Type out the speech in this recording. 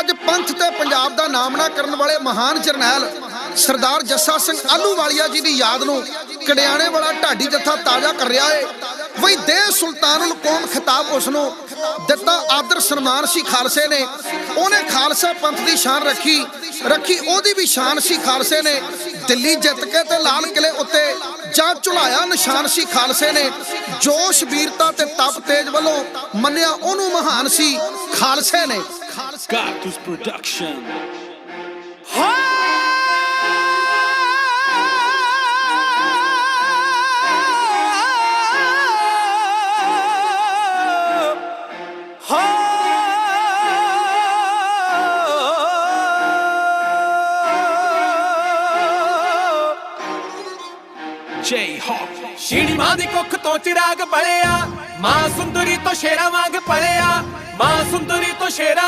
ਅੱਜ ਪੰਥ ਤੇ ਪੰਜਾਬ ਦਾ ਨਾਮਣਾ ਕਰਨ ਵਾਲੇ ਮਹਾਨ ਜਰਨੈਲ ਸਰਦਾਰ ਜੱਸਾ ਸਿੰਘ ਆਲੂਵਾਲੀਆ ਜੀ ਦੀ ਯਾਦ ਨੂੰ ਕੜਿਆਣੇ ਵਾਲਾ ਢਾਡੀ ਜੱਥਾ ਤਾਜ਼ਾ ਕਰ ਰਿਹਾ ਏ। ਵਈ ਦੇ ਸੁਲਤਾਨੁਲ ਕੌਮ ਖਿਤਾਬ ਉਸ ਨੂੰ ਦਿੱਤਾ ਆਦਰ ਸਨਮਾਨ ਸੀ ਖਾਲਸੇ ਨੇ। ਉਹਨੇ ਖਾਲਸਾ ਪੰਥ ਦੀ ਸ਼ਾਨ ਰੱਖੀ। ਰੱਖੀ ਉਹਦੀ ਵੀ ਸ਼ਾਨ ਸੀ ਖਾਲਸੇ ਨੇ। ਦਿੱਲੀ ਜਿੱਤ ਕੇ ਤੇ ਲਾਲ ਕਿਲੇ ਉੱਤੇ ਜਾਂ ਝੁਲਾਇਆ ਨਿਸ਼ਾਨ ਸੀ ਖਾਲਸੇ ਨੇ। ਜੋਸ਼, ਵੀਰਤਾ ਤੇ ਤਪ ਤੇਜ ਵੱਲੋਂ ਮੰਨਿਆ ਉਹਨੂੰ ਮਹਾਨ ਸੀ ਖਾਲਸੇ ਨੇ। Cactus Production. J Hawk. ਸ਼ੀੜੀ ਮਾਂ ਦੀ ਕੁੱਖ ਤੋਂ ਚਿਰਾਗ ਬਲਿਆ ਮਾਂ ਸੁੰਦਰੀ ਤੋਂ ਸ਼ੇਰਾਂ ਵਾਂਗ ਪਲਿਆ ਮਾਂ ਸੁੰਦਰੀ ਤੋਂ ਸ਼ੇਰਾਂ